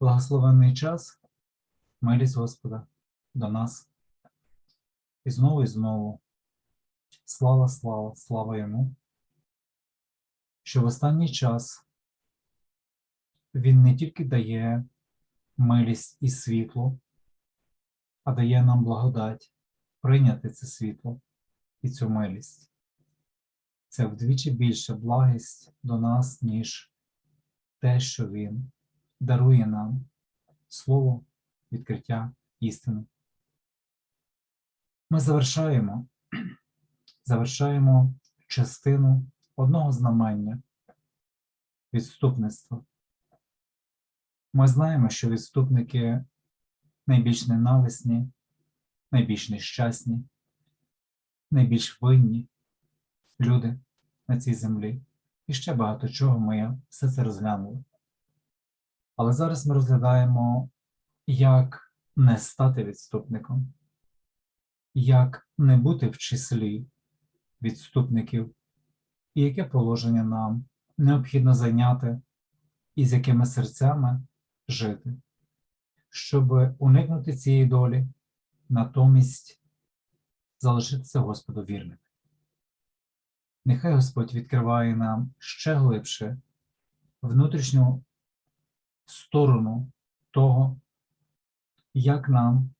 Благословенний час, милість Господа до нас. І знову і знову. Слава, слава, слава йому, що в останній час Він не тільки дає милість і світло, а дає нам благодать прийняти це світло і цю милість. Це вдвічі більше благість до нас, ніж те, що Він дарує нам слово, відкриття, істину. Ми завершаємо, завершаємо частину одного знамення відступництва. Ми знаємо, що відступники найбільш ненависні, найбільш нещасні, найбільш винні люди на цій землі. І ще багато чого ми все це розглянули. Але зараз ми розглядаємо, як не стати відступником, як не бути в числі відступників, і яке положення нам необхідно зайняти і з якими серцями жити, щоб уникнути цієї долі, натомість залишитися Господу вірним. Нехай Господь відкриває нам ще глибше внутрішню сторону того, як нам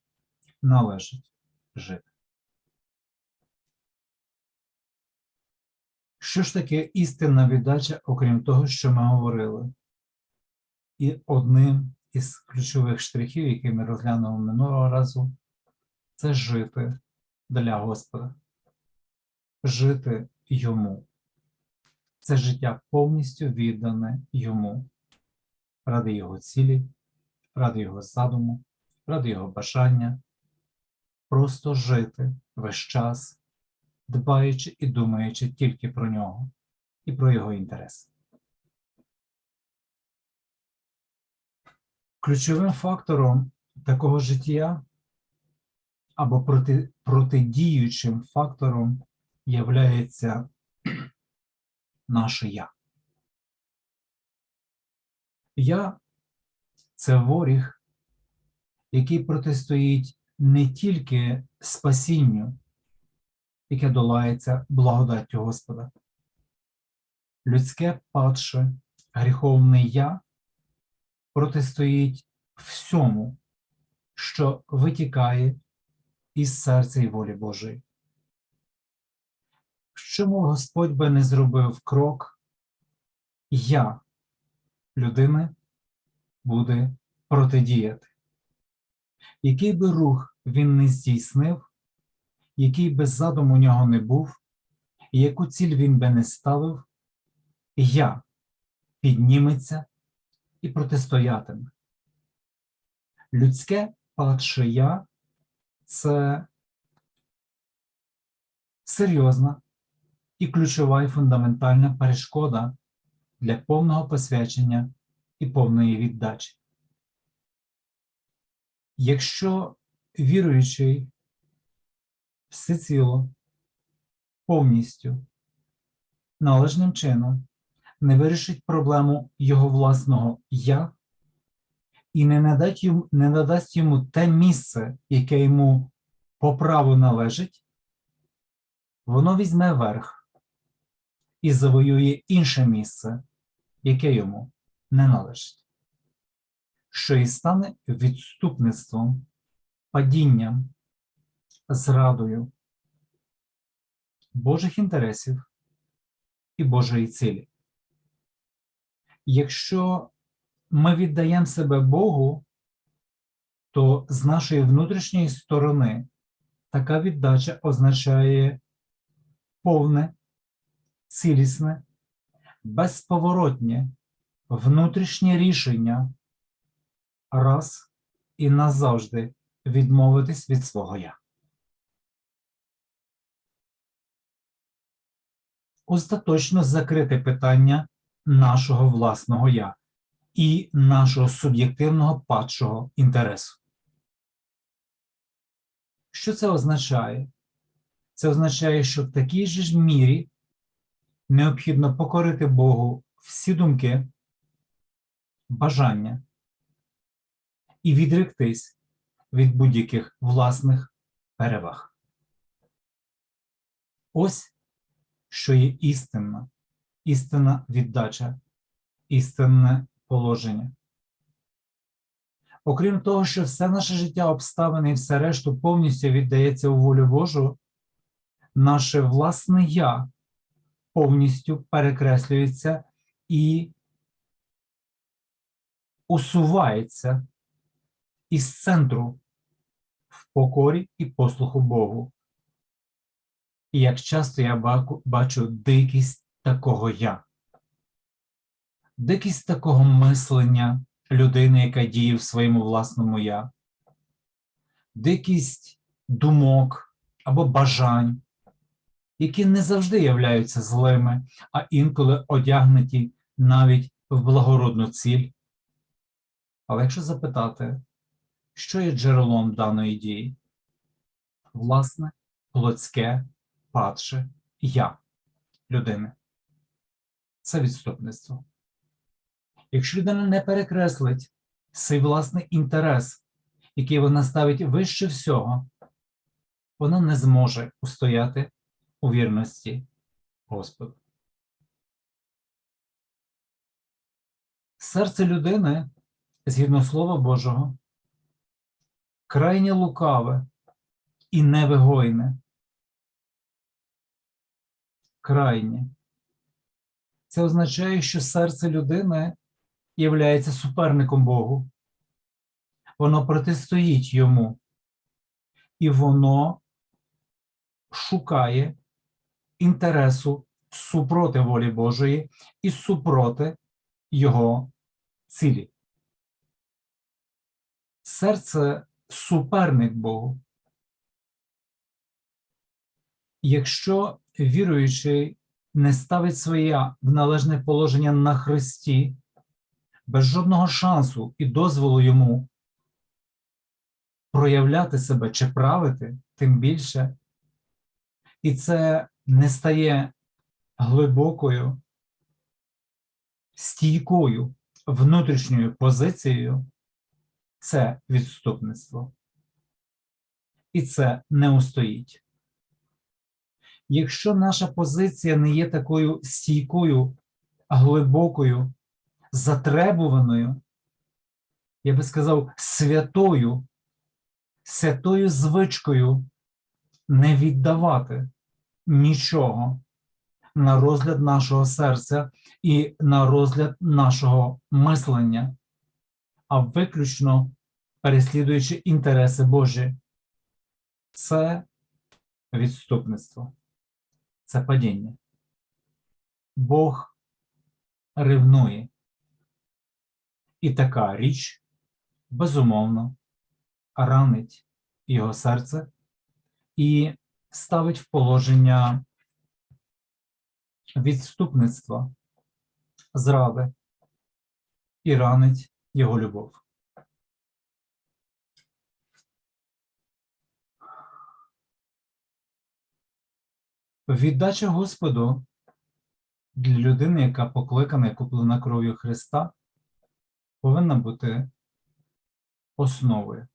належить жити. Що ж таке істинна віддача, окрім того, що ми говорили? І одним із ключових штрихів, які ми розглянули минулого разу, це жити для Господа, жити йому. Це життя повністю віддане йому, ради його цілі, ради його задуму, ради його бажання, просто жити весь час, дбаючи і думаючи тільки про нього і про його інтерес. Ключовим фактором такого життя або проти, протидіючим фактором являється наше я. Я це воріг, який протистоїть не тільки спасінню, яке долається благодаттю Господа. Людське падше, гріховне я протистоїть всьому, що витікає із серця і волі Божої. Чому Господь би не зробив крок, я, людини, буде протидіяти. Який би рух він не здійснив, який би задум у нього не був, яку ціль він би не ставив, я підніметься і протистоятиме. Людське падше я це серйозна і ключова і фундаментальна перешкода для повного посвячення і повної віддачі. Якщо віруючий всеціло, повністю, належним чином не вирішить проблему його власного я і не надасть йому, не надасть йому те місце, яке йому по праву належить, воно візьме верх і завоює інше місце, яке йому не належить, що і стане відступництвом, падінням, зрадою Божих інтересів і Божої цілі. Якщо ми віддаємо себе Богу, то з нашої внутрішньої сторони така віддача означає повне, цілісне, безповоротнє внутрішнє рішення раз і назавжди відмовитись від свого я. Остаточно закрити питання нашого власного я і нашого суб'єктивного падшого інтересу. Що це означає? Це означає, що в такій же ж мірі необхідно покорити Богу всі думки, бажання, і відректись від будь-яких власних переваг. Ось що є істинна, істинна віддача, істинне положення. Окрім того, що все наше життя, обставини і все решту повністю віддається у волю Божу, наше власне я повністю перекреслюється і усувається із центру в покорі і послуху Богу. І як часто я бачу дикість такого я, дикість такого мислення людини, яка діє в своєму власному я, дикість думок або бажань, які не завжди являються злими, а інколи одягнуті навіть в благородну ціль. Але якщо запитати, що є джерелом даної дії? Власне, плотське, падше я людини. Це відступництво. Якщо людина не перекреслить свій власний інтерес, який вона ставить вище всього, вона не зможе устояти у вірності Господу. Серце людини, згідно Слова Божого, крайне лукаве і невигойне. Крайнє. Це означає, що серце людини являється суперником Богу. Воно протистоїть йому, і воно шукає інтересу супроти волі Божої і супроти Його цілі. Серце суперник Богу. Якщо віруючий не ставить своє в належне положення на Христі, без жодного шансу і дозволу йому проявляти себе чи правити, тим більше, і це не стає глибокою, стійкою внутрішньою позицією, це відступництво. І це не устоїть. Якщо наша позиція не є такою стійкою, глибокою, затребуваною, я би сказав, святою, святою звичкою не віддавати нічого на розгляд нашого серця і на розгляд нашого мислення, а виключно переслідуючи інтереси Божі. Це відступництво, це падіння. Бог ревнує. І така річ, безумовно, ранить його серце і ставить в положення відступництва, зради і ранить його любов. Віддача Господу для людини, яка покликана і куплена кров'ю Христа, повинна бути основою,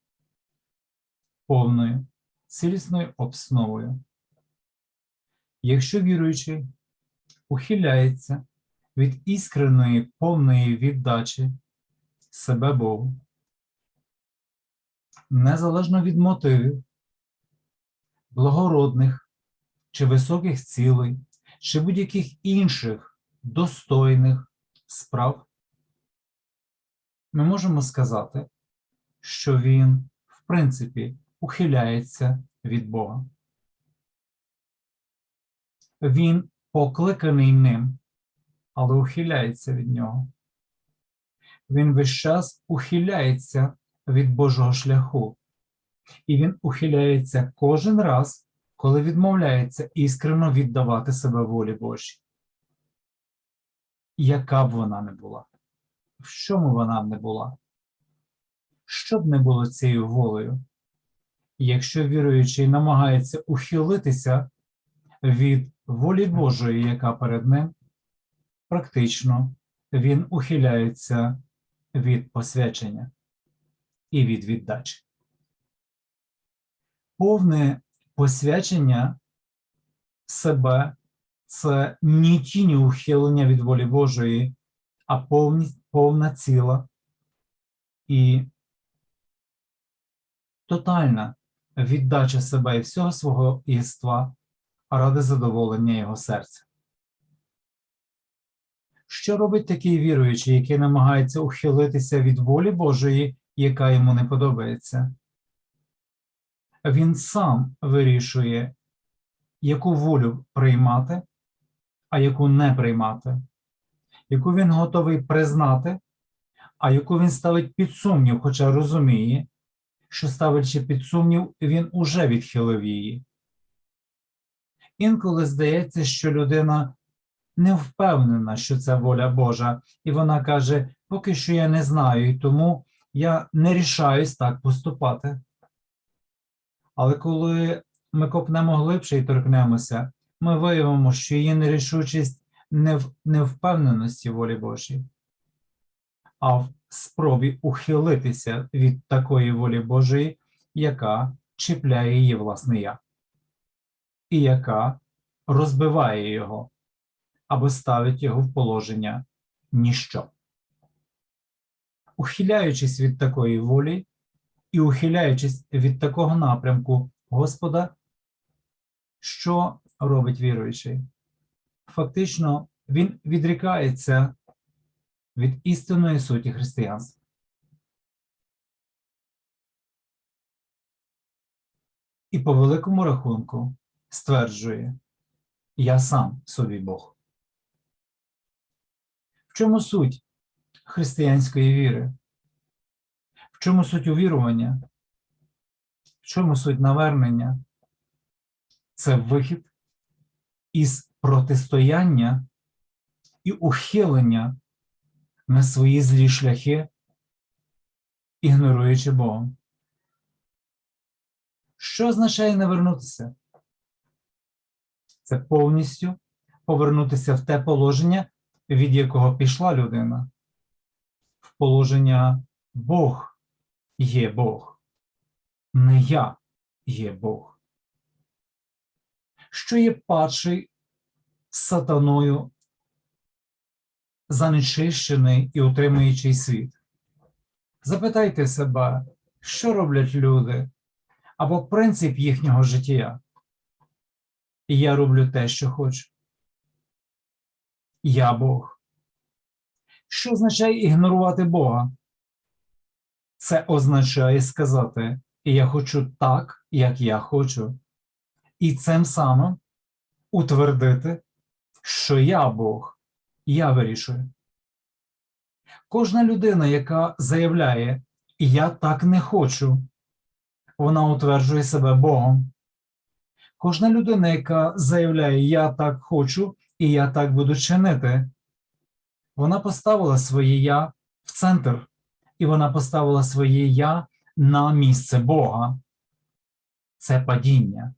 повною, цілісною основою. Якщо віруючий ухиляється від іскреної повної віддачі себе Богу, незалежно від мотивів, благородних чи високих цілей, чи будь-яких інших достойних справ, ми можемо сказати, що він, в принципі, ухиляється від Бога. Він покликаний ним, але ухиляється від нього. Він весь час ухиляється від Божого шляху, і він ухиляється кожен раз, коли відмовляється іскрено віддавати себе волі Божій. Яка б вона не була, в чому вона б не була, що б не було цією волею, якщо віруючий намагається ухилитися від волі Божої, яка перед ним, практично він ухиляється від посвячення. і від віддачі. Повне посвячення себе це не тіні ухилення від волі Божої, а повні, повна ціла і тотальна віддача себе і всього свого єства ради задоволення його серця. Що робить такий віруючий, який намагається ухилитися від волі Божої, яка йому не подобається? Він сам вирішує, яку волю приймати, а яку не приймати, яку він готовий признати, а яку він ставить під сумнів, хоча розуміє, що ставлячи під сумнів, він уже відхилив її. Інколи здається, що людина не впевнена, що це воля Божа, і вона каже: поки що я не знаю, і тому я не рішаюсь так поступати. Але коли ми копнемо глибше і торкнемося, ми виявимо, що її нерішучість не в невпевненості волі Божій, а в спробі ухилитися від такої волі Божої, яка чіпляє її власне я, і яка розбиває його або ставить його в положення ніщо. Ухиляючись від такої волі і ухиляючись від такого напрямку Господа, що робить віруючий? Фактично, він відрікається від істинної суті християнства. І по великому рахунку стверджує: Я сам собі Бог. В чому суть християнської віри? В чому суть увірування? В чому суть навернення? Це вихід із протистояння і ухилення на свої злі шляхи, ігноруючи Бога. Що означає навернутися? Це повністю повернутися в те положення, від якого пішла людина, в положення Бог є Бог, не я є Бог. Що є падший сатаною занечищений і утримуючий світ? Запитайте себе, що роблять люди або принцип їхнього життя. Я роблю те, що хочу. Я Бог. Що означає ігнорувати Бога? Це означає сказати, я хочу так, як я хочу, і цим самим утвердити, що я Бог, я вирішую. Кожна людина, яка заявляє, я так не хочу, вона утверджує себе Богом. Кожна людина, яка заявляє, я так хочу і я так буду чинити, вона поставила своє я в центр, і вона поставила своє я на місце Бога. Це падіння,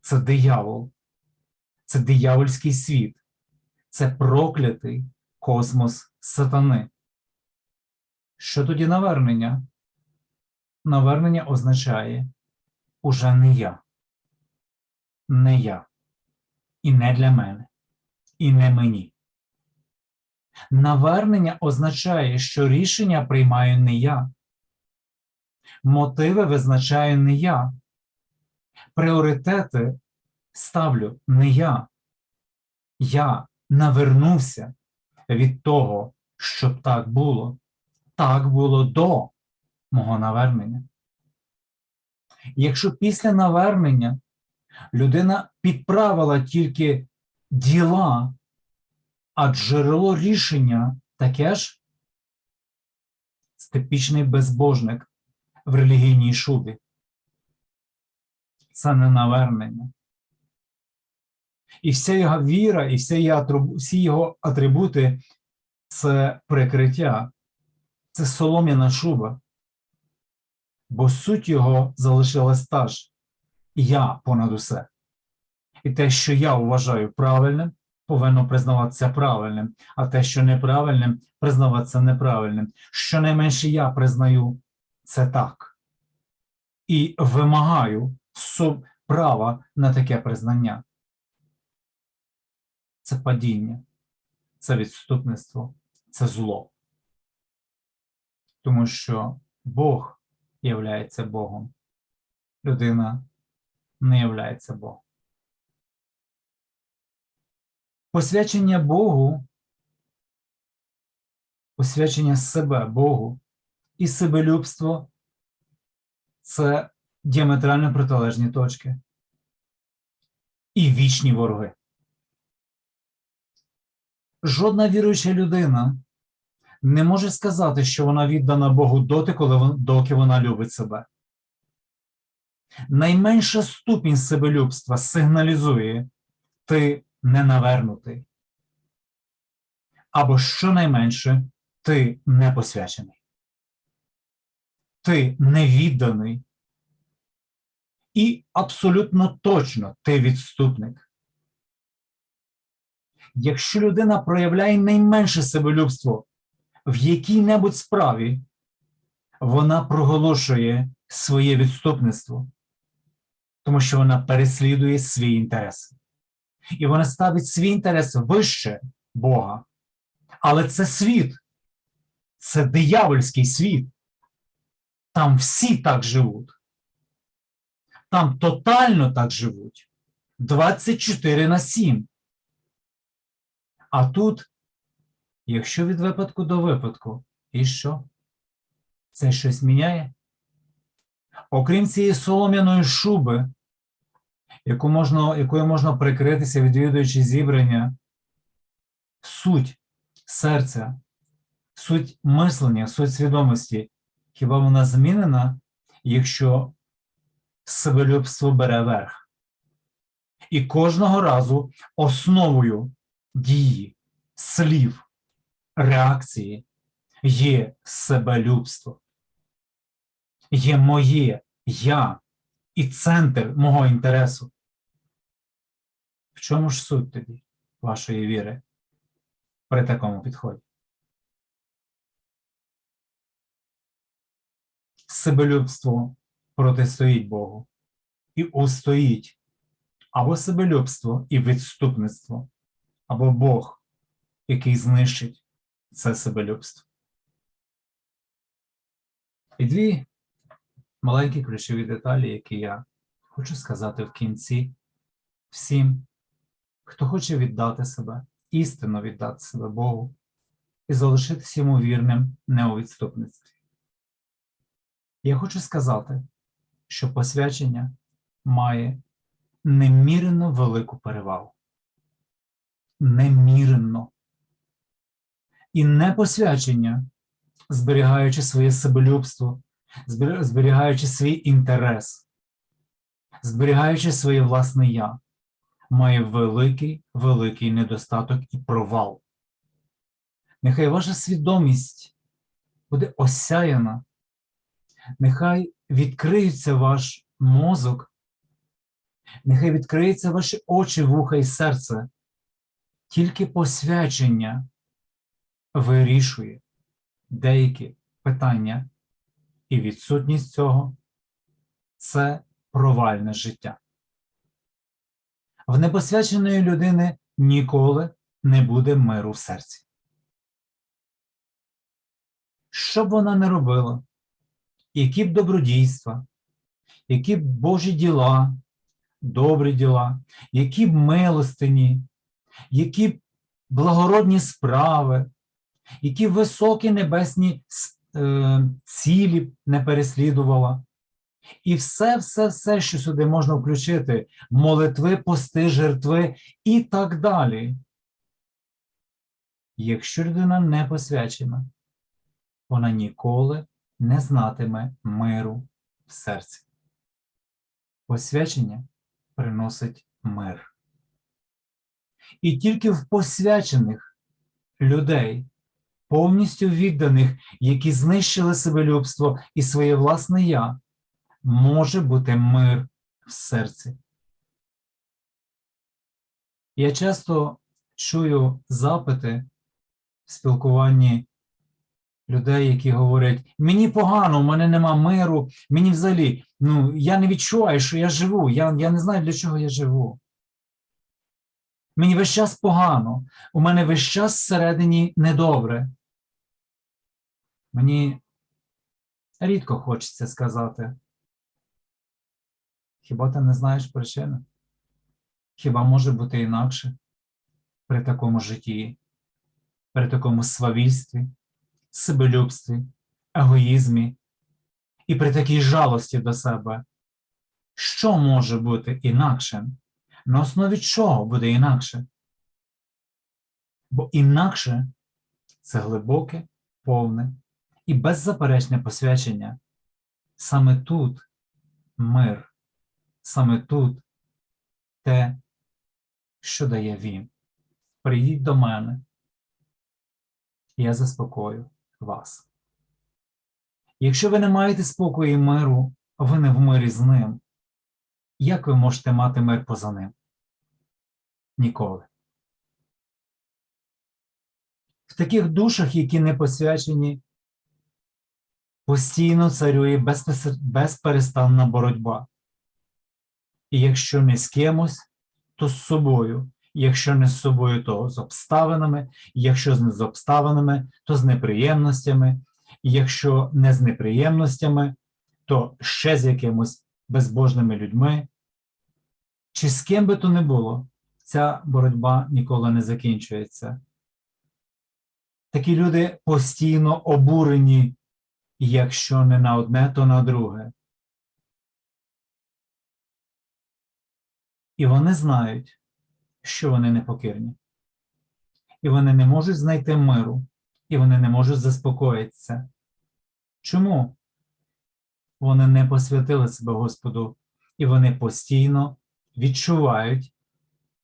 це диявол, це диявольський світ, це проклятий космос сатани. Що тоді навернення? Навернення означає уже не я, не я, і не для мене, і не мені. Навернення означає, що рішення приймаю не я, мотиви визначаю не я, пріоритети ставлю не я. Я навернувся від того, щоб так було. Так було до мого навернення. Якщо після навернення людина підправила тільки діла, а джерело рішення таке ж типічний безбожник в релігійній шубі. Це не навернення. І вся його віра, і всі його атрибути це прикриття, це солом'яна шуба бо суть його залишилась та ж я понад усе. І те, що я вважаю правильним, повинно признаватися правильним, а те, що неправильним, признаватися неправильним. Щонайменше я признаю це так. І вимагаю права на таке признання. Це падіння, це відступництво, це зло. Тому що Бог являється Богом, людина не являється Богом. Посвячення Богу, посвячення себе Богу і себелюбство це діаметрально протилежні точки і вічні вороги. Жодна віруюча людина не може сказати, що вона віддана Богу доти, коли доки вона любить себе. Найменша ступінь себелюбства сигналізує ти ненавернутий. Або щонайменше ти не посвячений. Ти невідданий. І абсолютно точно ти відступник. Якщо людина проявляє найменше себелюбство в якій-небудь справі, вона проголошує своє відступництво, тому що вона переслідує свій інтерес. І вона ставить свій інтерес вище Бога. Але це світ, це диявольський світ. Там всі так живуть. Там тотально так живуть. 24 на 7. А тут, якщо від випадку до випадку, і що? Це щось міняє? Окрім цієї солом'яної шуби, яку можна, якою можна прикритися, відвідуючи зібрання, суть серця, суть мислення, суть свідомості, хіба вона змінена, якщо себелюбство бере верх? І кожного разу основою дії, слів, реакції є себелюбство, є моє я і центр мого інтересу. В чому ж суть тоді вашої віри при такому підході? Себелюбство протистоїть Богу і устоїть або себелюбство і відступництво, або Бог, який знищить це себелюбство. І дві маленькі ключові деталі, які я хочу сказати в кінці всім, хто хоче віддати себе, істинно віддати себе Богу і залишитися йому вірним не у відступництві. Я хочу сказати, що посвячення має немірено велику перевагу. Немірено. І непосвячення, зберігаючи своє себелюбство, зберігаючи свій інтерес, зберігаючи своє власне я, має великий, великий недостаток і провал. Нехай ваша свідомість буде осяяна, нехай відкриється ваш мозок, нехай відкриються ваші очі, вуха і серце. Тільки посвячення вирішує деякі питання, і відсутність цього це провальне життя. В непосвяченої людини ніколи не буде миру в серці. Що б вона не робила, які б добродійства, які б Божі діла, добрі діла, які б милостині, які благородні справи, які високі небесні е, цілі не переслідувала. І все, все, все, що сюди можна включити: молитви, пости, жертви і так далі. Якщо людина не посвячена, вона ніколи не знатиме миру в серці. Посвячення приносить мир. І тільки в посвячених людей, повністю відданих, які знищили себелюбство і своє власне я, може бути мир в серці. Я часто чую запити в спілкуванні людей, які говорять: мені погано, у мене нема миру, мені взагалі, ну, я не відчуваю, що я живу, я, я не знаю, для чого я живу. Мені весь час погано, у мене весь час всередині недобре. Мені рідко хочеться сказати. Хіба ти не знаєш причини? Хіба може бути інакше при такому житті, при такому свавільстві, себелюбстві, егоїзмі і при такій жалості до себе? Що може бути інакшим? На основі чого буде інакше? Бо інакше це глибоке, повне і беззаперечне посвячення. Саме тут мир, саме тут те, що дає він. Прийдіть до мене, я заспокою вас. Якщо ви не маєте спокою і миру, ви не в мирі з ним. Як ви можете мати мир поза ним? Ніколи. В таких душах, які не посвячені, постійно царює безперестанна боротьба. І якщо не з кимось, то з собою. Якщо не з собою, то з обставинами, якщо не з обставинами, то з неприємностями, якщо не з неприємностями, то ще з якимось безбожними людьми. Чи з ким би то не було, ця боротьба ніколи не закінчується. Такі люди постійно обурені, якщо не на одне, то на друге. І вони знають, що вони непокірні. І вони не можуть знайти миру, і вони не можуть заспокоїтися. Чому? Вони не посвятили себе Господу, і вони постійно відчувають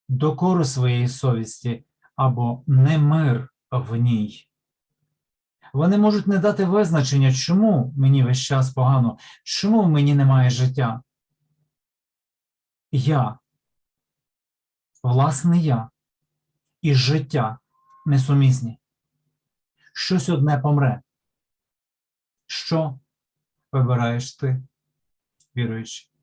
докору своєї совісті або немир в ній. Вони можуть не дати визначення, чому мені весь час погано, чому в мені немає життя. Я, власне я і життя несумісні. Щось одне помре. Що вибираєш ти, віруючий?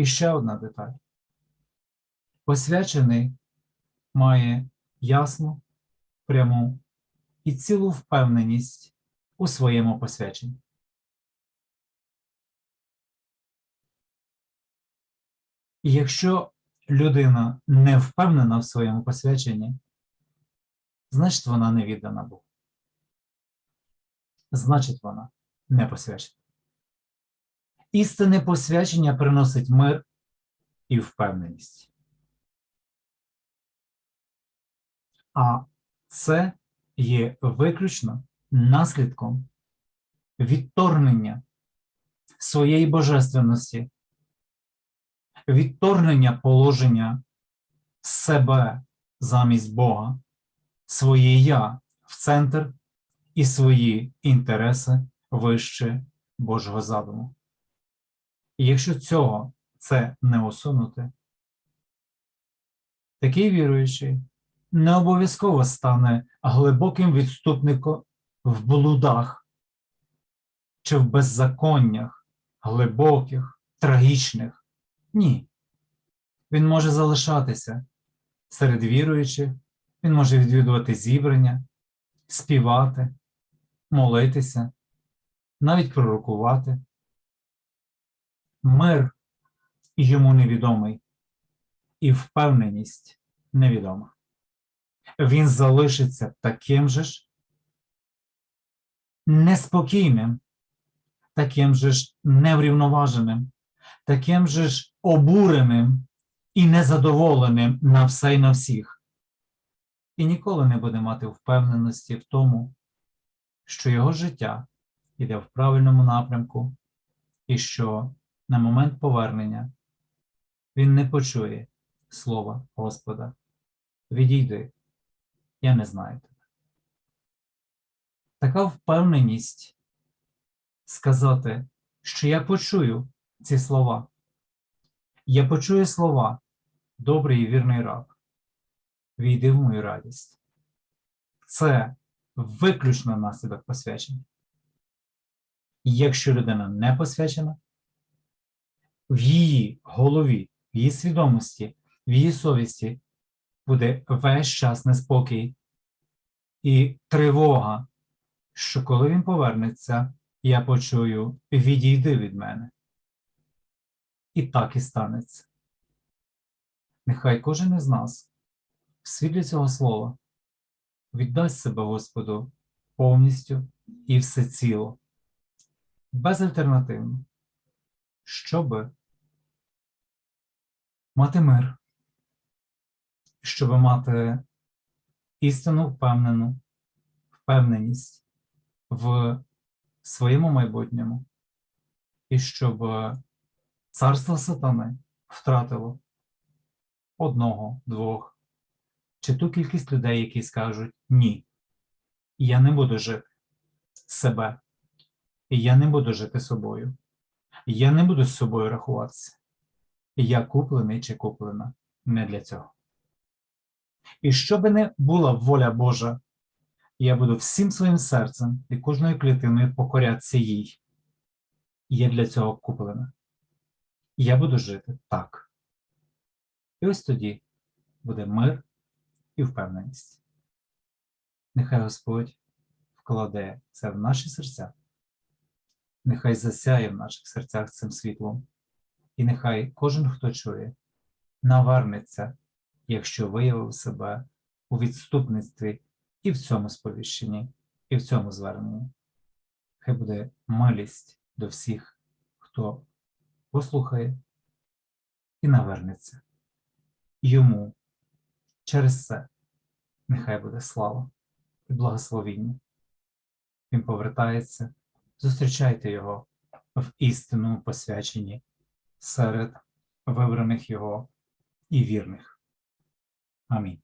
І ще одна деталь. Посвячений має ясну, пряму і цілу впевненість у своєму посвяченні. І якщо людина не впевнена в своєму посвяченні, значить вона не віддана Богу. Значить вона не посвячена. Істинне посвячення приносить мир і впевненість. А це є виключно наслідком відторгнення своєї божественності, відторгнення положення себе замість Бога, своє я в центр і свої інтереси вище Божого задуму. І якщо цього це не усунути, такий віруючий не обов'язково стане глибоким відступником в блудах чи в беззаконнях, глибоких, трагічних. Ні. Він може залишатися серед віруючих, він може відвідувати зібрання, співати, молитися, навіть пророкувати. Мир йому невідомий, і впевненість невідома. Він залишиться таким же ж неспокійним, таким же ж неврівноваженим, таким же ж обуреним і незадоволеним на все і на всіх. І ніколи не буде мати впевненості в тому, що його життя йде в правильному напрямку, і що на момент повернення він не почує слова Господа. Відійди, я не знаю тебе. Така впевненість сказати, що я почую ці слова. Я почую слова, добрий і вірний раб. Війди в мою радість. це виключно наслідок посвячення. Якщо людина не посвячена, в її голові, в її свідомості, в її совісті буде весь час неспокій і тривога, що коли він повернеться, я почую відійди від мене. І так і станеться. Нехай кожен із нас в світлі цього слова віддасть себе Господу повністю і всеціло, безальтернативно, щоб мати мир, щоб мати істинну впевнену впевненість в своєму майбутньому, і щоб царство сатани втратило одного, двох, чи ту кількість людей, які скажуть ні, я не буду жити себе, я не буду жити собою, я не буду з собою рахуватися. Я куплений чи куплена не для цього. І що би не була воля Божа, я буду всім своїм серцем і кожною клітиною покорятися їй. Я для цього куплена. Я буду жити так. І ось тоді буде мир і впевненість. Нехай Господь вкладе це в наші серця, нехай засяє в наших серцях цим світлом, і нехай кожен, хто чує, навернеться, якщо виявив себе у відступництві і в цьому сповіщенні, і в цьому зверненні. Хай буде милість до всіх, хто послухає і навернеться. Йому через це нехай буде слава і благословіння. Він повертається, зустрічайте його в істинному посвяченні серед вибраних його і вірних. Амінь.